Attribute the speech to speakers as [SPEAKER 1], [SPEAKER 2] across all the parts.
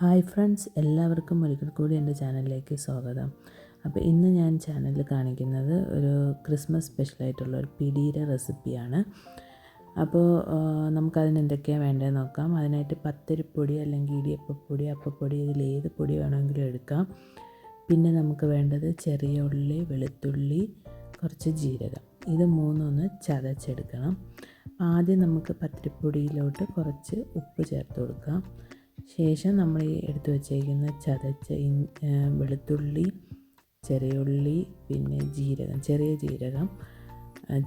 [SPEAKER 1] Hi friends എല്ലാവർക്കും ഒരിക്കൽ കൂടി എന്റെ ചാനലിലേക്ക് സ്വാഗതം. അപ്പോൾ ഇന്ന് ഞാൻ ചാനലിൽ കാണിക്കുന്നത് ഒരു ക്രിസ്മസ് സ്പെഷ്യലായിട്ടുള്ള ഒരു പിടിയുടെ റെസിപ്പിയാണ്. അപ്പോൾ നമുക്കതിന് എന്തൊക്കെയാണ് വേണ്ടതെന്ന് നോക്കാം. അതിനായിട്ട് പത്തരിപ്പൊടി അല്ലെങ്കിൽ ഇടിയപ്പപ്പൊടി അപ്പപ്പൊടി ഇതിൽ ഏത് പൊടി വേണമെങ്കിലും എടുക്കാം. പിന്നെ നമുക്ക് വേണ്ടത് ചെറിയ ഉള്ളി വെളുത്തുള്ളി കുറച്ച് ജീരകം. ഇത് മൂന്നൊന്ന് ചതച്ചെടുക്കണം. ആദ്യം നമുക്ക് പത്തിരിപ്പൊടിയിലോട്ട് കുറച്ച് ഉപ്പ് ചേർത്ത് കൊടുക്കാം. ശേഷം നമ്മൾ ഈ എടുത്തു വച്ചേക്കുന്ന ചതച്ച വെളുത്തുള്ളി ചെറിയ ഉള്ളി പിന്നെ ജീരകം ചെറിയ ജീരകം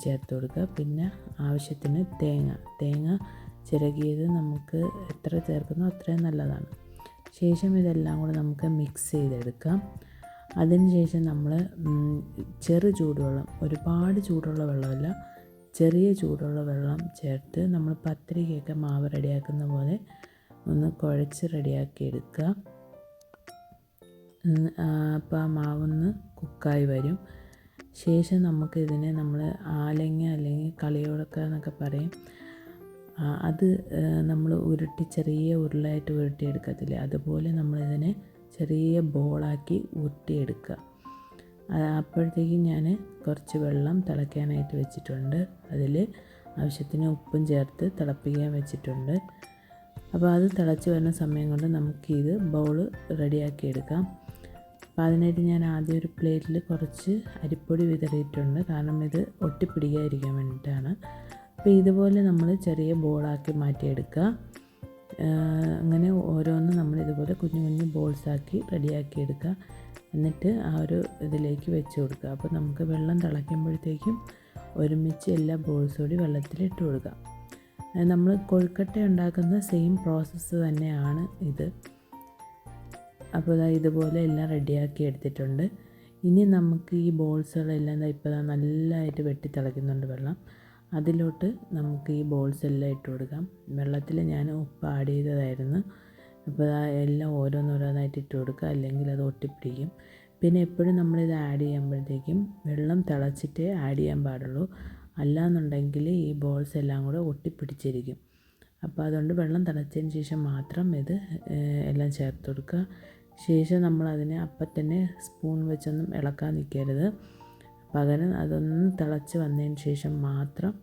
[SPEAKER 1] ചേർത്ത് കൊടുക്കുക. പിന്നെ ആവശ്യത്തിന് തേങ്ങ. തേങ്ങ ചിരകിയത് നമുക്ക് എത്ര ചേർക്കുന്നോ അത്രയും നല്ലതാണ്. ശേഷം ഇതെല്ലാം കൂടെ നമുക്ക് മിക്സ് ചെയ്തെടുക്കാം. അതിനുശേഷം നമ്മൾ ചെറു ചൂടുവെള്ളം ഒരുപാട് ചൂടുള്ള വെള്ളമല്ല ചെറിയ ചൂടുള്ള വെള്ളം ചേർത്ത് നമ്മൾ പത്തിരിക്കൊക്കെ മാവ് റെഡിയാക്കുന്ന പോലെ ഒന്ന് കുഴച്ച് റെഡിയാക്കി എടുക്കുക. അപ്പോൾ ആ മാവൊന്ന് കുക്കായി വരും. ശേഷം നമുക്കിതിനെ നമ്മൾ ആലങ്ങ അല്ലെങ്കിൽ കളിയോടക്ക എന്നൊക്കെ പറയും. അത് നമ്മൾ ഉരുട്ടി ചെറിയ ഉരുളായിട്ട് ഉരുട്ടിയെടുക്കത്തില്ലേ? അതുപോലെ നമ്മളിതിനെ ചെറിയ ബോളാക്കി ഉരുട്ടിയെടുക്കുക അപ്പോഴത്തേക്കും ഞാൻ കുറച്ച് വെള്ളം തിളയ്ക്കാനായിട്ട് വെച്ചിട്ടുണ്ട്. അതിൽ ആവശ്യത്തിന് ഉപ്പും ചേർത്ത് തിളപ്പിക്കാൻ വെച്ചിട്ടുണ്ട്. അപ്പോൾ അത് തിളച്ച് വരുന്ന സമയം കൊണ്ട് നമുക്കിത് ബൗൾ റെഡിയാക്കി എടുക്കാം. അപ്പോൾ അതിനായിട്ട് ഞാൻ ആദ്യം ഒരു പ്ലേറ്റിൽ കുറച്ച് അരിപ്പൊടി വിതറിയിട്ടുണ്ട്. കാരണം ഇത് ഒട്ടിപ്പിടിക്കാതിരിക്കാൻ വേണ്ടിയിട്ടാണ്. അപ്പോൾ ഇതുപോലെ നമ്മൾ ചെറിയ ബോളാക്കി മാറ്റിയെടുക്കുക. അങ്ങനെ ഓരോന്നും നമ്മൾ ഇതുപോലെ കുഞ്ഞു കുഞ്ഞു ബോൾസാക്കി റെഡിയാക്കി എടുക്കുക. എന്നിട്ട് ആ ഒരു ഇതിലേക്ക് വെച്ച് കൊടുക്കുക. അപ്പോൾ നമുക്ക് വെള്ളം തിളയ്ക്കുമ്പോഴത്തേക്കും ഒരുമിച്ച് എല്ലാ ബോൾസും കൂടി വെള്ളത്തിലിട്ട് കൊടുക്കാം. നമ്മൾ കൊഴുക്കട്ട ഉണ്ടാക്കുന്ന സെയിം പ്രോസസ്സ് തന്നെയാണ് ഇത്. അപ്പോൾ ഇതാ ഇതുപോലെ എല്ലാം റെഡിയാക്കി എടുത്തിട്ടുണ്ട്. ഇനി നമുക്ക് ഈ ബോൾസുകളെല്ലാം ഇപ്പോൾ നല്ലതായിട്ട് വെട്ടി തിളയ്ക്കുന്നുണ്ട് വെള്ളം. അതിലോട്ട് നമുക്ക് ഈ ബോൾസ് എല്ലാം ഇട്ട് കൊടുക്കാം. വെള്ളത്തിൽ ഞാൻ ഉപ്പ് ആഡ് ചെയ്തതായിരുന്നു. അപ്പോൾ എല്ലാം ഓരോന്നോരോന്നായിട്ട് ഇട്ട് കൊടുക്കുക. അല്ലെങ്കിൽ അത് ഒട്ടിപ്പിടിക്കും. പിന്നെ എപ്പോഴും നമ്മളിത് ആഡ് ചെയ്യുമ്പോഴത്തേക്കും വെള്ളം തിളച്ചിട്ടേ ആഡ് ചെയ്യാൻ പാടുള്ളൂ. അല്ലാന്നുണ്ടെങ്കിൽ ഈ ബോൾസ് എല്ലാം കൂടെ ഒട്ടിപ്പിടിച്ചിരിക്കും. അപ്പോൾ അതുകൊണ്ട് വെള്ളം തിളച്ചതിന് ശേഷം മാത്രം ഇത് എല്ലാം ചേർത്ത് കൊടുക്കുക. ശേഷം നമ്മൾ അതിനെ അപ്പം തന്നെ സ്പൂൺ വെച്ചൊന്നും ഇളക്കാൻ നിൽക്കരുത്. പകരം അതൊന്ന് തിളച്ച് വന്നതിന് ശേഷം മാത്രം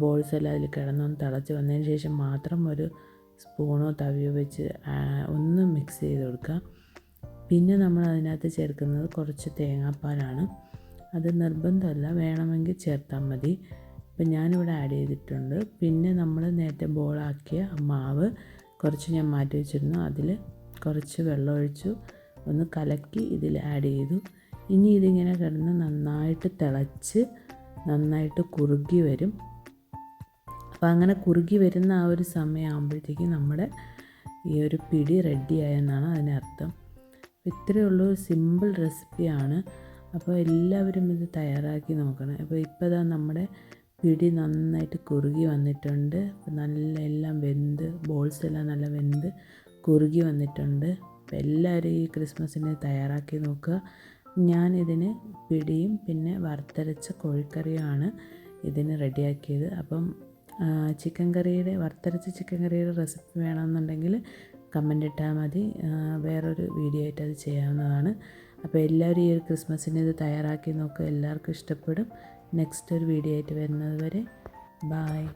[SPEAKER 1] ബോൾസ് എല്ലാം അതിൽ കിടന്നൊന്ന് തിളച്ച് വന്നതിന് ശേഷം മാത്രം ഒരു സ്പൂണോ തവിയോ വെച്ച് ഒന്ന് മിക്സ് ചെയ്ത് കൊടുക്കുക. പിന്നെ നമ്മൾ അതിനകത്ത് ചേർക്കുന്നത് കുറച്ച് തേങ്ങാപ്പാലാണ്. അത് നിർബന്ധമല്ല. വേണമെങ്കിൽ ചേർത്താൽ മതി. ഇപ്പം ഞാനിവിടെ ആഡ് ചെയ്തിട്ടുണ്ട്. പിന്നെ നമ്മൾ നേരത്തെ ബോളാക്കിയ മാവ് കുറച്ച് ഞാൻ മാറ്റി വെച്ചിരുന്നു. അതിൽ കുറച്ച് വെള്ളം ഒഴിച്ചു. ഒന്ന് കലക്കി ഇതിൽ ആഡ് ചെയ്തു. ഇനി ഇതിങ്ങനെ കിടന്ന് നന്നായിട്ട് തിളച്ച് നന്നായിട്ട് കുറുകി വരും. അപ്പോൾ അങ്ങനെ കുറുകി വരുന്ന ആ ഒരു സമയമാകുമ്പോഴത്തേക്കും നമ്മുടെ ഈ ഒരു പിടി റെഡിയായെന്നാണ് അതിനർത്ഥം. ഇത്രയേ ഉള്ളൂ. സിമ്പിൾ റെസിപ്പിയാണ് അപ്പോൾ എല്ലാവരും ഇത് തയ്യാറാക്കി നോക്കണം. അപ്പോൾ ഇപ്പോൾ ഇതാ നമ്മുടെ പിടി നന്നായിട്ട് കുറുകി വന്നിട്ടുണ്ട്. നല്ല എല്ലാം വെന്ത് ബോൾസ് എല്ലാം നല്ല വെന്ത് കുറുകി വന്നിട്ടുണ്ട്. അപ്പോൾ എല്ലാവരും ഈ ക്രിസ്മസിന് തയ്യാറാക്കി നോക്കുക. ഞാനിതിന് പിടിയും പിന്നെ വറുത്തരച്ച കോഴിക്കറിയുമാണ് ഇതിന് റെഡിയാക്കിയത്. അപ്പം ചിക്കൻ കറിയുടെ വറുത്തരച്ച ചിക്കൻ കറിയുടെ റെസിപ്പി വേണമെന്നുണ്ടെങ്കിൽ കമന്റ് ഇട്ടാൽ മതി. വേറൊരു വീഡിയോ ആയിട്ട് അത് ചെയ്യാവുന്നതാണ്. അപ്പോൾ എല്ലാവരും ഈ ഒരു ക്രിസ്മസിന് ഇത് തയ്യാറാക്കി നോക്കുക എല്ലാവർക്കും ഇഷ്ടപ്പെടും. നെക്സ്റ്റ് ഒരു വീഡിയോ ആയിട്ട് വരുന്നത് വരെ. ബായ്